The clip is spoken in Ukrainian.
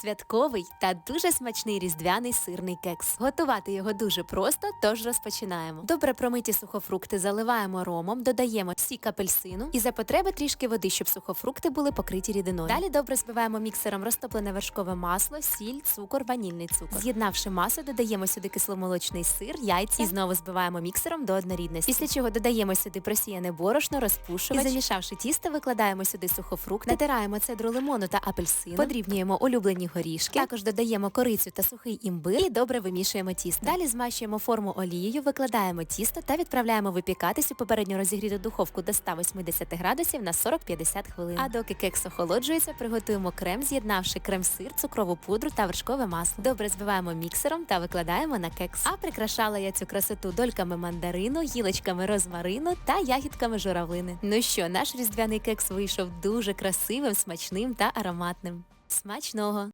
святковий та дуже смачний різдвяний сирний кекс. Готувати його дуже просто, тож розпочинаємо. Добре промиті сухофрукти заливаємо ромом, додаємо сік апельсину і за потреби трішки води, щоб сухофрукти були покриті рідиною. Далі добре збиваємо міксером розтоплене вершкове масло, сіль, цукор, ванільний цукор. З'єднавши масу, додаємо сюди кисломолочний сир, яйця і знову збиваємо міксером до однорідності. Після чого додаємо сюди просіяне борошно, розпушувач. І замішавши тісто, викладаємо сюди сухофрукти, натираємо цедру лимону та апельсину, подрібнюємо улюблені горішки, також додаємо корицю та сухий імбир і добре вимішуємо тісто. Далі змащуємо форму олією, викладаємо тісто та відправляємо випікатись у попередньо розігріту духовку до 180 градусів на 40-50 хвилин. А доки кекс охолоджується, приготуємо крем, з'єднавши крем-сир, цукрову пудру та вершкове масло. Добре збиваємо міксером та викладаємо на кекс. А прикрашала я цю красоту дольками мандарину, гілочками розмарину та ягідками журавлини. Ну що, наш різдвяний кекс вийшов дуже красивим, смачним та ароматним. Смачного!